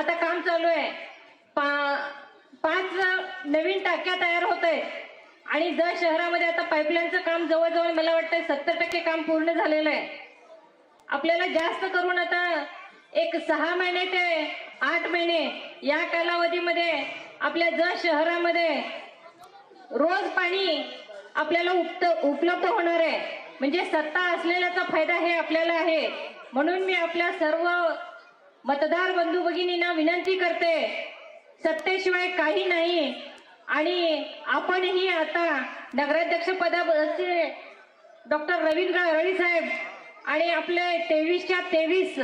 आता काम चालू आहे. पा पाच नवीन टाक्या तयार होत आहेत आणि जर शहरामध्ये आता पाईपलाईनचं काम जवळजवळ मला वाटतं सत्तर टक्के काम पूर्ण झालेलं आहे. आपल्याला जास्त करून आता एक सहा महिने ते आठ महिने या कालावधीमध्ये आपल्या जर शहरामध्ये रोज पाणी आपल्याला उपत उपलब्ध होणार आहे. म्हणजे सत्ता असलेल्याचा फायदा हे आपल्याला आहे. म्हणून मी आपल्या सर्व मतदार बंधू भगिनींना विनंती करते सत्तेशिवाय काही नाही. आणि आपणही आता नगराध्यक्ष पदाचे डॉक्टर रवींद्र रवी साहेब आणि आपले तेवीसच्या तेवीस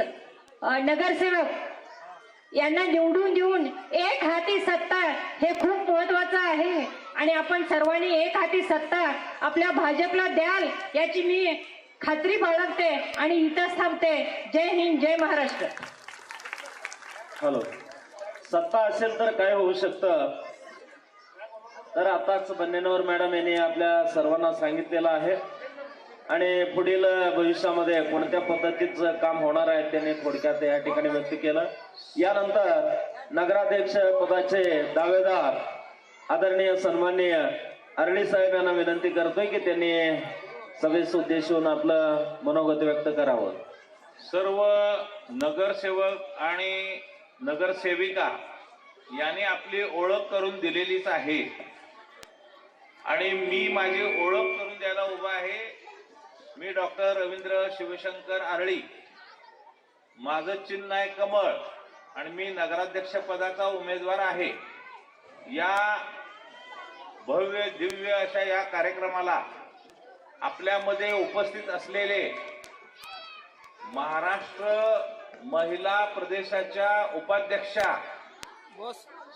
नगरसेवक यांना निवडून देऊन एक हाती सत्ता हे खूप महत्वाचं आहे. आणि आपण सर्वांनी एक हाती सत्ता आपल्या भाजपला द्याल याची मी खात्री बाळगते आणि इथंच थांबते. जय हिंद जय महाराष्ट्र. हॅलो. सत्ता असेल तर काय होऊ शकतं? तर आताच बन्नेनवर मॅडम यांनी आपल्या सर्वांना सांगितलेलं आहे. आणि पुढील भविष्यामध्ये कोणत्या पद्धतीचं काम होणार आहे त्यांनी थोडक्यात या ठिकाणी व्यक्त केलं. यानंतर नगराध्यक्ष पदाचे दावेदार आदरणीय सन्माननीय अरणी साहेब यांना विनंती करतोय की त्यांनी सभेस उद्देशून आपलं मनोगत व्यक्त करावं. सर्व नगरसेवक आणि नगरसेविका यांनी आपली ओळख करून दिलेलीच आहे. आणि मी माझी ओळख करून द्यायला उभा आहे. मी डॉक्टर रवींद्र शिवशंकर आरळी. माझं चिन्ह आहे कमळ आणि मी नगराध्यक्ष पदाचा उमेदवार आहे. या भव्य दिव्य अशा या कार्यक्रमाला आपल्यामध्ये उपस्थित असलेले महाराष्ट्र महिला प्रदेशाच्या उपाध्यक्षा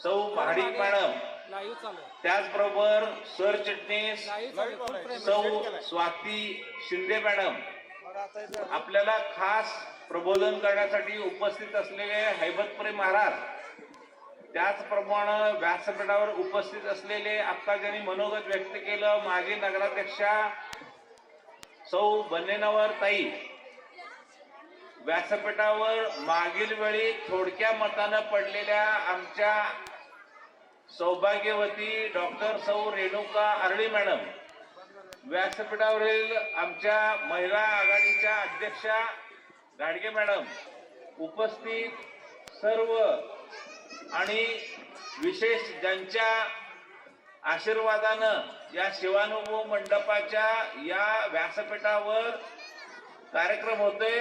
सौ महाडिक मॅडम. त्याचबरोबर सरचिटणीस सौ स्वाती शिंदे मॅडम. आपल्याला खास प्रबोधन करण्यासाठी उपस्थित असलेले हैबतपुरे महाराज. त्याचप्रमाणे व्यासपीठावर उपस्थित असलेले आता ज्यांनी मनोगत व्यक्त केलं माजी नगराध्यक्षा सौ बन्नेनवर ताई. व्यासपीठावर मागील वेळी थोडक्या मतानं पडलेल्या आमच्या सौभाग्यवती डॉक्टर सौ रेणुका आरळी मॅडम व्यासपीठावरील आमच्या महिला आघाडीच्या अध्यक्षा गाडगे मॅडम उपस्थित सर्व आणि विशेष ज्यांच्या आशीर्वादानं या शिवानुभव मंडपाच्या या व्यासपीठावर कार्यक्रम होते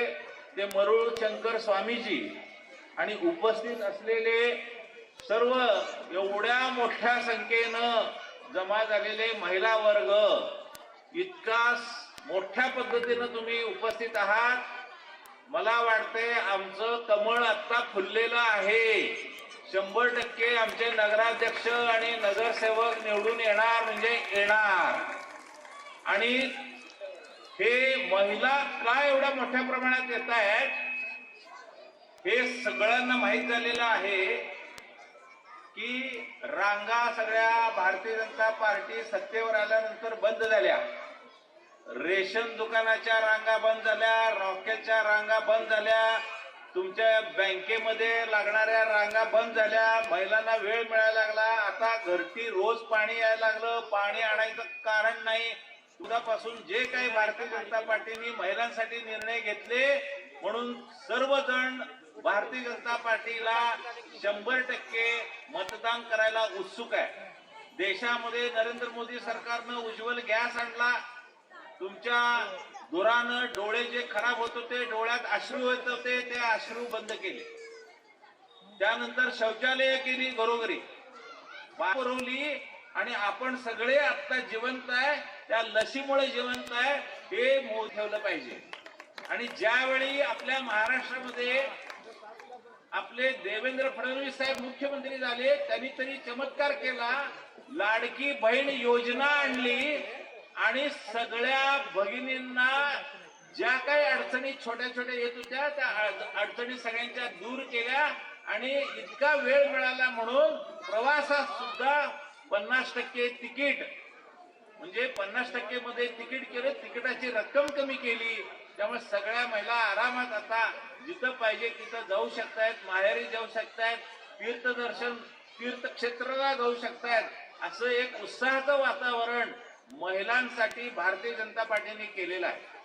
ते मरुळ शंकर स्वामीजी आणि उपस्थित असलेले सर्व एवढ्या मोठ्या संख्येनं जमा झालेले महिला वर्ग इतका मोठ्या पद्धतीनं तुम्ही उपस्थित आहात. मला वाटते आमचं कमळ आत्ता फुललेलं आहे. शंभर टक्के आमचे नगराध्यक्ष आणि नगरसेवक निवडून येणार म्हणजे येणार. आणि महिला का एवढ्या मोठ्या प्रमाणात येत आहेत? हे सगळ्यांना माहीत झालेलं आहे की रांगा सगळ्या भारतीय जनता पार्टी सत्तेवर आल्यानंतर बंद झाल्या. रेशन दुकानाच्या रांगा बंद झाल्या रॉकेटच्या रांगा बंद झाल्या तुमच्या बँकेमध्ये लागणाऱ्या रांगा बंद झाल्या महिलांना वेळ मिळायला लागला. आता घरटी रोज पाणी यायला लागलं पाणी आणायचं कारण नाही. दुधापासून जे काही भारतीय जनता पार्टीने महिलांसाठी निर्णय घेतले म्हणून सर्वजण भारतीय जनता पार्टीला शंभर टक्के मतदान करायला उत्सुक आहे. देशामध्ये नरेंद्र मोदी सरकारनं उज्ज्वल गॅस आणला. तुमच्या धुरानं डोळे जे खराब होत होते डोळ्यात अश्रू येत होते ते अश्रू बंद केले. त्यानंतर शौचालय केली घरोघरी. वापरवली पुरवली आणि आपण सगळे आता जिवंत आहे. त्या लसीमुळे जिवंत आहे हे मो ठेवलं पाहिजे. आणि ज्यावेळी आपल्या महाराष्ट्रामध्ये आपले देवेंद्र फडणवीस साहेब मुख्यमंत्री झाले त्यांनी तरी चमत्कार केला लाडकी बहीण योजना आणली आणि सगळ्या भगिनींना ज्या काही अडचणी छोट्या छोट्या येत होत्या त्या अडचणी सगळ्यांच्या दूर केल्या आणि इतका वेळ मिळाला म्हणून प्रवासात सुद्धा पन्नास टक्के तिकीट म्हणजे पन्नास टक्के मध्ये तिकीट केलं तिकिटाची रक्कम कमी केली. त्यामुळे सगळ्या महिला आरामात आता जिथं पाहिजे तिथं जाऊ शकतायत माहेरी जाऊ शकतायत तीर्थदर्शन तीर्थक्षेत्राला जाऊ शकतायत. असं एक उत्साहाचं वातावरण महिलांसाठी भारतीय जनता पार्टीने केलेलं आहे.